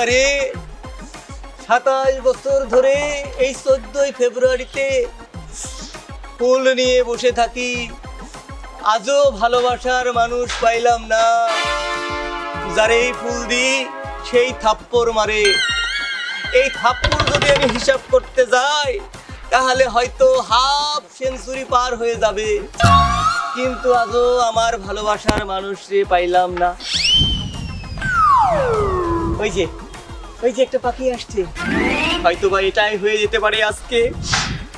আরে সাতাশ বছর ধরে এই চোদ্দই ফেব্রুয়ারিতে ফুল নিয়ে বসে থাকি। আজও ভালোবাসার মানুষ পাইলাম না। যার এই ফুল দিই সেই থাপ্পড় মারে। এই থাপ্পড় যদি আমি হিসাব করতে যাই, তাহলে হয়তো হাফ সেঞ্চুরি পার হয়ে যাবে। কিন্তু আজও আমার ভালোবাসার মানুষরে পাইলাম না। ওই যে ওই যে একটা পাখি আসছে। হয়তো বা এটাই হয়ে যেতে পারে আজকে।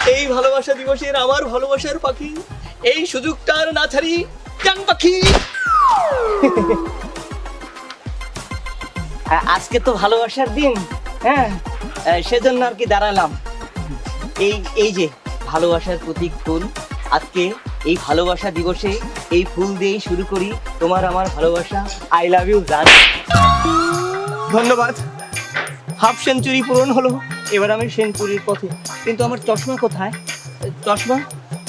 এই ভালোবাসা দিবসের আমার ভালোবাসার পাখি। এই সুযোগটার না ছাড়ি জান পাখি। আ- আজকে তো ভালোবাসার দিন হ্যাঁ? সেজন্য আর কি দাঁড়ালাম। এই এই যে, ভালোবাসার প্রতীক ফুল, আজকে এই ভালোবাসা দিবসে এই ফুল দিয়েই শুরু করি তোমার আমার ভালোবাসা। আই লাভ ইউ জান ধন্যবাদ। হাফ সেঞ্চুরি পূরণ হলো এবার আমি সেঞ্চুরির পথে। কিন্তু আমার চশমা কোথায়? চশমা?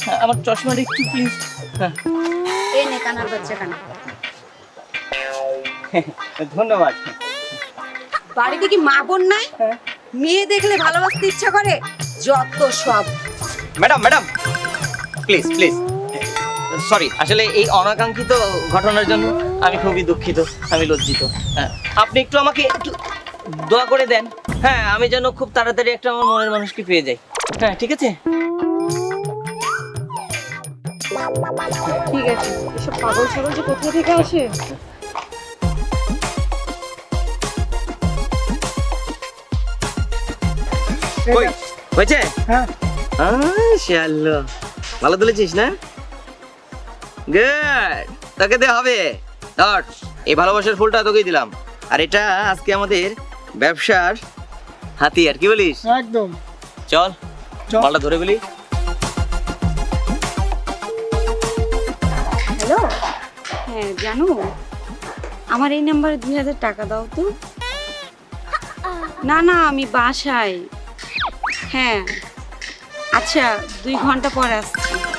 হ্যাঁ, আমার চশমাটা একটু প্লিজ হ্যাঁ। এই নে কানার বাচ্চা কানা। ধন্যবাদ। বাড়িতে কি মা বোন নাই? হ্যাঁ। মেয়ে দেখলে ভালোবাসতে ইচ্ছা করে? যত সব। Madam madam. Please please. Sorry আসলে এই অনাকাঙ্ক্ষিত ঘটনার জন্য আমি খুবই দুঃখিত আমি লজ্জিত। হ্যাঁ, আপনি একটু আমাকে একটু দোয়া করে দেন। হ্যাঁ আমি যেন খুব তাড়াতাড়ি একটা আমার মনের মানুষকে পেয়ে যাই। হ্যাঁ ঠিক আছে? ঠিক আছে এসব পাগল ছাগল যে কোথা থেকে আসে? কই? হয়েছে? হ্যাঁ। শাল্লো ভালো তুলেছিস না? গুড তোকে দে হবে। ধর এই ভালোবাসার ফুলটা তোকেই দিলাম। আর এটা আজকে আমাদের ব্যবসার হাতিয়ার কি বলিস? একদম। চল চল। মালটা ধরে বলি হ্যালো? হ্যাঁ জানো আমার এই নাম্বারে দুই হাজার টাকা দাও তো। না না আমি বাসায়। হ্যাঁ। আচ্ছা দুই ঘণ্টা পর আসছি।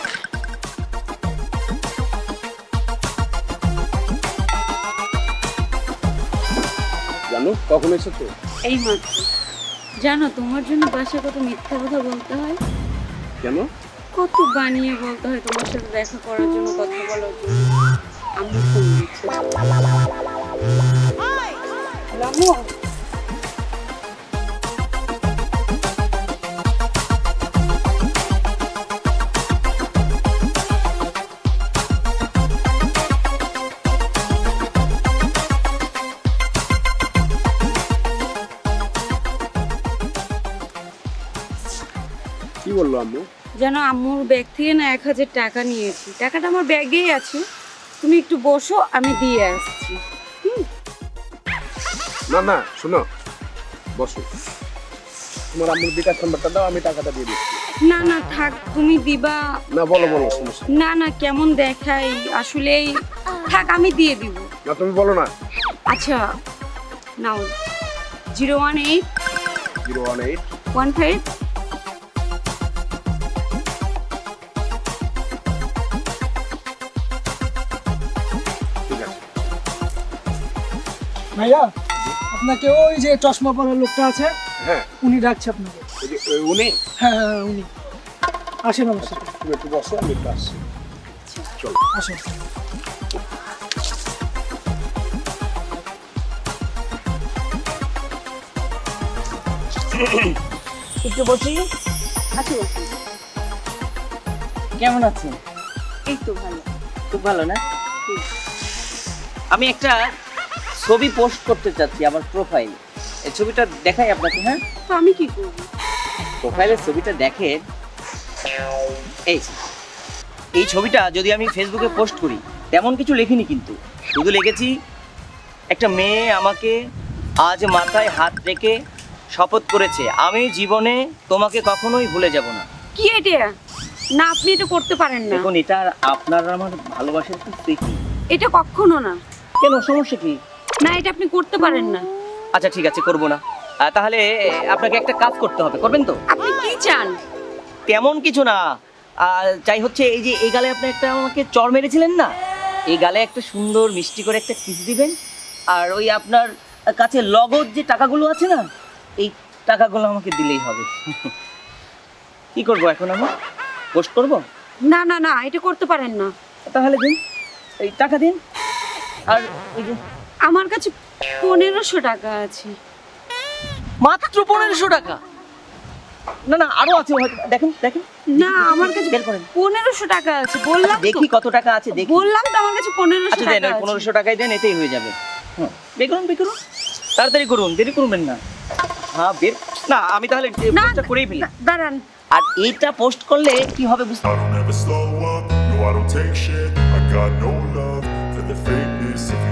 জানো? কখন এসেছ? এই মাত্র। জানো তোমার জন্য বাসায় কত মিথ্যা কথা বলতে হয়? কেন? কত বানিয়ে বলতে হয় তোমার সাথে দেখা করার জন্য কথা বলার জন্য? আমি ফোন দিচ্ছি বলল আম্মু? যেন আম্মুর ব্যাগ থেকে না এক হাজার টাকা নিয়েছি। টাকাটা আমার ব্যাগেই আছে। তুমি একটু বসো আমি দিয়ে আসছি। না না শোনো। বসো। তোমার আম্মুর বিকাশ নাম্বারটা দাও আমি টাকাটা দিয়ে দিচ্ছি। না না থাক তুমি দিবা। না বলো বলো সমস্যা না না কেমন দেখাই? আসলেই থাক আমি দিয়ে দিব। না তুমি বলো না। আচ্ছা নাও। Zero one eight zero one eight one five ভাইয়া আপনাকে ওই যে চশমা পরা লোকটা আছে হ্যাঁ। উনি ডাকছে আপনাকে। ওই যে ওই উনি? হ্যাঁ হ্যাঁ উনি। আসেন আমার সাথে। তুমি একটু বসো আমি একটু আসছি। চলো। আসেন। একটু বসি। আচ্ছা বসো। কেমন আছেন? এই তো ভালো। খুব ভালো না? আমি একটা ছবি পোস্ট করতে চাচ্ছি আমার প্রোফাইল এই ছবিটা দেখাই আপনাকে হ্যাঁ? তো আমি কি করব? প্রোফাইলের ছবিটা দেখেন এই এই ছবিটা যদি আমি ফেসবুকে পোস্ট করি তেমন কিছু লিখিনি কিন্তু। শুধু লিখেছি একটা মেয়ে আমাকে আজ মাথায় হাত রেখে শপথ করেছে আমি জীবনে তোমাকে কখনোই ভুলে যাব না। কি এটা? না আপনি এটা করতে পারেন না। দেখুন এটা আপনার আর আমার ভালোবাসার কি স্মৃতি? এটা কখনো না। কেন সমস্যা কি? না এটা আপনি করতে পারেন না। আচ্ছা ঠিক আছে করব না। তাহলে আপনাকে একটা কাজ করতে হবে করবেন তো? আপনি কি চান? তেমন কিছু না। চাই হচ্ছে এই যে এই গালে আপনি একটা আমাকে চর মেরেছিলেন না? এই গালে একটা সুন্দর মিষ্টি করে একটা কিস দিবেন। আর ওই আপনার কাছে লগদ যে টাকাগুলো আছে না এই টাকাগুলো আমাকে দিলেই হবে। কি করব এখন আমি পোস্ট করব? না না না এটা করতে পারেন না। তাহলে দিন এই টাকা দিন। আর ওই যে আমার কাছে পনেরোশো টাকা আছে। মাত্র পনেরোশো টাকা? না না আরও আছে হয়তো দেখেন দেখেন। না আমার কাছে বের করেন। পনেরোশো টাকা আছে বললাম দেখি কত টাকা আছে দেখি। বললাম তো আমার কাছে পনেরোশো আচ্ছা দেন টাকা আছে। পনেরোশো টাকাই দেন এতেই হয়ে যাবে। হুম বের করুন বের করুন। তাড়াতাড়ি করুন দেরি করবেন না। হ্যাঁ বের না আমি তাহলে না, পোস্টটা করেই ফেলি। দাঁড়ান। আর এইটা পোস্ট করলে কি হবে বুঝতে I don't ever slow up, no I don't take shit. I got no love for the fakeness If you wanna play